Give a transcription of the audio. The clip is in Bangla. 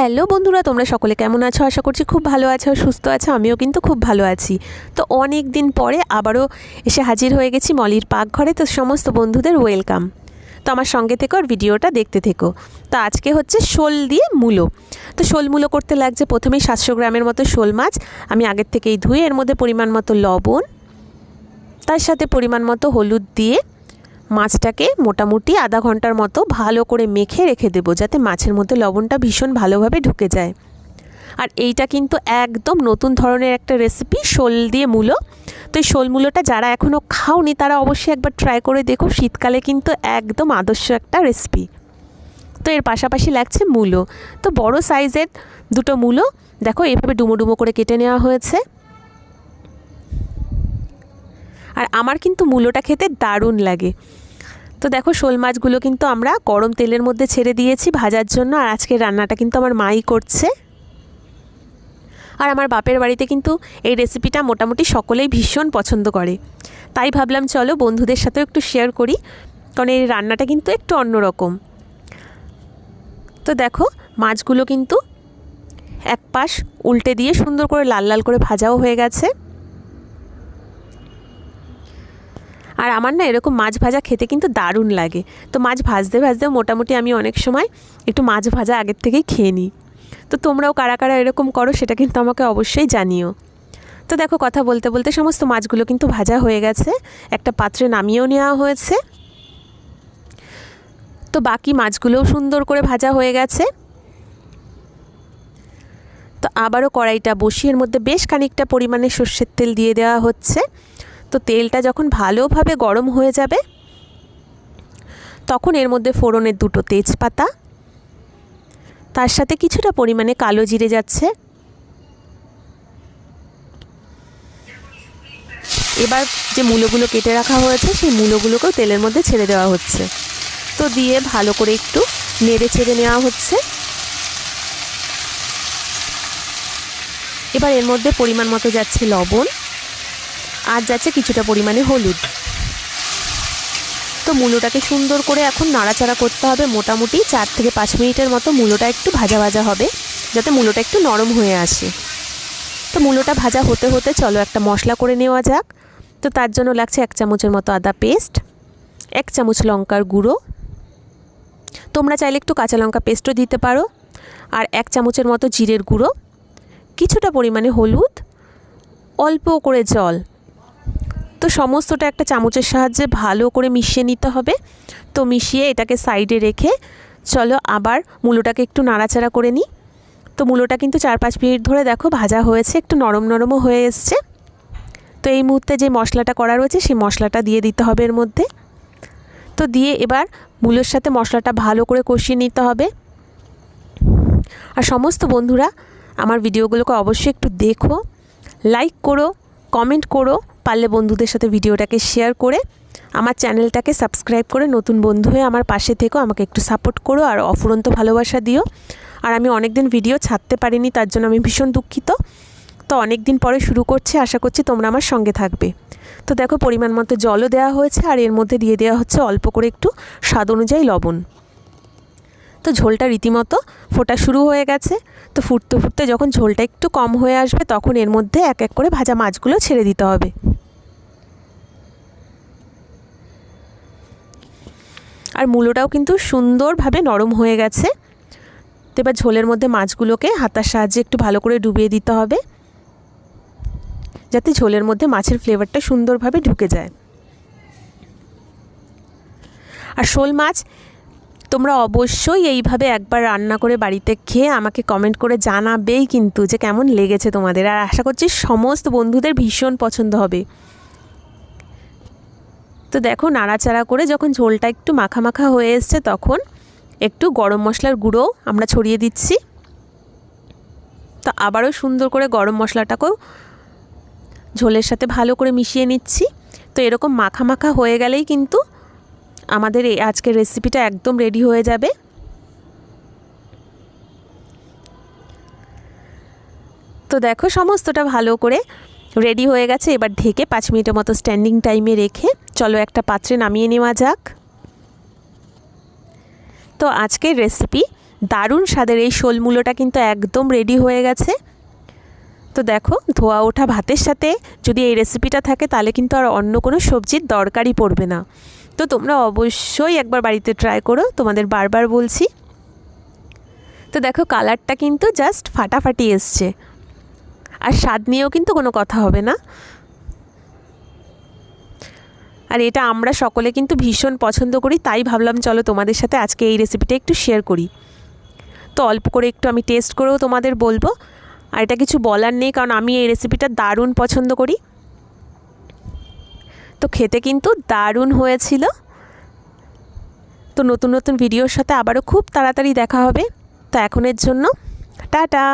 হ্যালো বন্ধুরা, তোমরা সকলে কেমন আছো? আশা করছি খুব ভালো আছো, সুস্থ আছো, আমিও কিন্তু খুব ভালো আছি। তো অনেক দিন পরে আবারও এসে হাজির হয়ে গেছি মলির পাকঘরে, তো সমস্ত বন্ধুদের ওয়েলকাম। তো আমার সঙ্গে থেকো আর ভিডিওটা দেখতে থেকো। তো আজকে হচ্ছে শোল দিয়ে মূলো। তো শোল মূলো করতে লাগছে প্রথমেই সাতশো গ্রামের মতো শোল মাছ। আমি আগের থেকেই ধুয়ে এর মধ্যে পরিমাণ মতো লবণ, তার সাথে পরিমাণ মতো হলুদ দিয়ে মাছটাকে মোটামুটি আধা ঘণ্টার মতো ভালো করে মেখে রেখে দেবো, যাতে মাছের মধ্যে লবণটা ভীষণ ভালোভাবে ঢুকে যায়। আর এইটা কিন্তু একদম নতুন ধরনের একটা রেসিপি শোল দিয়ে মূলো। তো এই শোল মূলোটা যারা এখনও খাওনি, তারা অবশ্যই একবার ট্রাই করে দেখো, শীতকালে কিন্তু একদম আদর্শ একটা রেসিপি তো এর পাশাপাশি লাগছে মূলো। তো বড় সাইজের দুটো মূলো, দেখো এভাবে ডুমো ডুমো করে কেটে নেওয়া হয়েছে। আর আমার কিন্তু মূলোটা খেতে দারুণ লাগে। তো দেখো শোল মাছগুলো কিন্তু আমরা গরম তেলের মধ্যে ছেড়ে দিয়েছি ভাজার জন্য আর আজকের রান্নাটা কিন্তু আমার মাই করছে। আর আমার বাপের বাড়িতে কিন্তু এই রেসিপিটা মোটামুটি সকলেই ভীষণ পছন্দ করে। তাই ভাবলাম চলো বন্ধুদের সাথেও একটু শেয়ার করি, কারণ এই রান্নাটা কিন্তু একটু অন্যরকম। তো দেখো মাছগুলো কিন্তু এক পাশ উল্টে দিয়ে সুন্দর করে লাল লাল করে ভাজাও হয়ে গেছে। আর আমার না এরকম মাছ ভাজা খেতে কিন্তু দারুণ লাগে। তো মাছ ভাজতে ভাজতেও মোটামুটি আমি অনেক সময় একটু মাছ ভাজা আগের থেকেই খেয়ে নিই। তো তোমরাও কারা কারা এরকম করো সেটা কিন্তু আমাকে অবশ্যই জানিও। তো দেখো কথা বলতে বলতে সমস্ত মাছগুলো কিন্তু ভাজা হয়ে গেছে। একটা পাত্রে নামিয়েও নেওয়া হয়েছে। তো বাকি মাছগুলোও সুন্দর করে ভাজা হয়ে গেছে। তো আবারও কড়াইটা বসিয়ে এর মধ্যে বেশ খানিকটা পরিমাণে সর্ষের তেল দিয়ে দেওয়া হচ্ছে। তো তেলটা যখন ভালোভাবে গরম হয়ে যাবে, তখন এর মধ্যে ফোড়নের দুটো তেজপাতা, তার সাথে কিছুটা পরিমাণে কালো জিরে যাচ্ছে। এবার যে মূলোগুলো কেটে রাখা হয়েছে, সেই মূলোগুলোকেও তেলের মধ্যে ছেড়ে দেওয়া হচ্ছে। তো দিয়ে ভালো করে একটু নেড়ে ছেড়ে নেওয়া হচ্ছে। এবার এর মধ্যে পরিমাণ মতো যাচ্ছে লবণ। আর যাচ্ছে কিছুটা পরিমাণে হলুদ। তো মূলোটাকে সুন্দর করে এখন নাড়াচাড়া করতে হবে মোটামুটি চার থেকে পাঁচ মিনিটের মতো মূলোটা একটু ভাজা ভাজা হবে, যাতে মূলোটা একটু নরম হয়ে আসে। তো মূলোটা ভাজা হতে হতে চলো একটা মশলা করে নেওয়া যাক। তো তার জন্য লাগছে এক চামচের মতো আদা পেস্ট, এক চামচ লঙ্কার গুঁড়ো। তোমরা চাইলে একটু কাঁচা লঙ্কা পেস্টও দিতে পারো, আর এক চামচের মতো জিরের গুঁড়ো, কিছুটা পরিমাণে হলুদ, অল্প করে জল তো সমস্তটা একটা চামচের সাহায্যে ভালো করে মিশিয়ে নিতে হবে। তো মিশিয়ে এটাকে সাইডে রেখে চলো আবার মূলোটাকে একটু নাড়াচাড়া করে নিই। তো মূলোটা কিন্তু চার পাঁচ মিনিট ধরে দেখো ভাজা হয়েছে, একটু নরম নরমও হয়ে এসছে। তো এই মুহূর্তে যে মশলাটা করা রয়েছে সেই মশলাটা দিয়ে দিতে হবে এর মধ্যে। তো দিয়ে এবার মূলোর সাথে মশলাটা ভালো করে কষিয়ে নিতে হবে। আর সমস্ত বন্ধুরা আমার ভিডিওগুলোকে অবশ্যই একটু দেখো লাইক করো কমেন্ট করো পারলে বন্ধুদের সাথে ভিডিওটাকে শেয়ার করে আমার চ্যানেলটাকে সাবস্ক্রাইব করে নতুন বন্ধু হয়ে আমার পাশে থেকো, আমাকে একটু সাপোর্ট করো আর অফুরন্ত ভালোবাসা দিও। আর আমি অনেক দিন ভিডিও ছাড়তে পারিনি, তার জন্য আমি ভীষণ দুঃখিত। তো অনেক দিন পরে শুরু করছি, আশা করছি তোমরা আমার সঙ্গে থাকবে। তো দেখো, পরিমাণ মতো জলও দেওয়া হয়েছে আর এর মধ্যে দিয়ে দেওয়া হচ্ছে অল্প করে একটু স্বাদ অনুযায়ী লবণ। তো ঝোলটা রীতিমতো ফোটা শুরু হয়ে গেছে। তো ফুটতে ফুটতে যখন ঝোলটা একটু কম হয়ে আসবে, তখন এর মধ্যে এক এক করে ভাজা মাছগুলো ছেড়ে দিতে হবে। আর মূলোটাও কিন্তু সুন্দরভাবে নরম হয়ে গেছে। তো এবার ঝোলের মধ্যে মাছগুলোকে হাতার সাহায্যে একটু ভালো করে ডুবিয়ে দিতে হবে। যাতে ঝোলের মধ্যে মাছের ফ্লেভারটা সুন্দরভাবে ঢুকে যায়। আর শোল মাছ, তোমরা অবশ্যই এইভাবে একবার রান্না করে বাড়িতে খেয়ে আমাকে কমেন্ট করে জানাবেই কিন্তু যে কেমন লেগেছে তোমাদের। আর আশা করছি সমস্ত বন্ধুদের ভীষণ পছন্দ হবে। তো দেখো নাড়াচাড়া করে যখন ঝোলটা একটু মাখা মাখা হয়ে এসছে, তখন একটু গরম মশলার গুঁড়ো আমরা ছড়িয়ে দিচ্ছি। তো আবারও সুন্দর করে গরম মশলাটাকেও ঝোলের সাথে ভালো করে মিশিয়ে নিচ্ছি। তো এরকম মাখা মাখা হয়ে গেলেই কিন্তু আমাদের এই আজকের রেসিপিটা একদম রেডি হয়ে যাবে। তো দেখো সমস্তটা ভালো করে রেডি হয়ে গেছে। এবার ঢেকে পাঁচ মিনিটের মতো স্ট্যান্ডিং টাইমে রেখে চলো একটা পাত্রে নামিয়ে নেওয়া যাক। তো আজকের রেসিপি দারুণ স্বাদের এই শোল মূলোটা কিন্তু একদম রেডি হয়ে গেছে। তো দেখো, ধোয়া ওঠা ভাতের সাথে যদি এই রেসিপিটা থাকে, তাহলে কিন্তু আর অন্য কোনো সবজির দরকারই পড়বে না। তো তোমরা অবশ্যই একবার বাড়িতে ট্রাই করো, তোমাদের বারবার বলছি। তো দেখো কালারটা কিন্তু জাস্ট ফাটাফাটি এসছে। আর স্বাদ নিয়েও কিন্তু কোনো কথা হবে না। আর এটা আমরা সকলে কিন্তু ভীষণ পছন্দ করি, তাই ভাবলাম চলো তোমাদের সাথে আজকে এই রেসিপিটা একটু শেয়ার করি। তো অল্প করে একটু আমি টেস্ট করেও তোমাদের বলব। আর এটা কিছু বলার নেই, কারণ আমি এই রেসিপিটা দারুণ পছন্দ করি। তো খেতে কিন্তু দারুণ হয়েছিল। তো নতুন নতুন ভিডিওর সাথে আবারও খুব তাড়াতাড়ি দেখা হবে। তো এখনের জন্য, টাটা!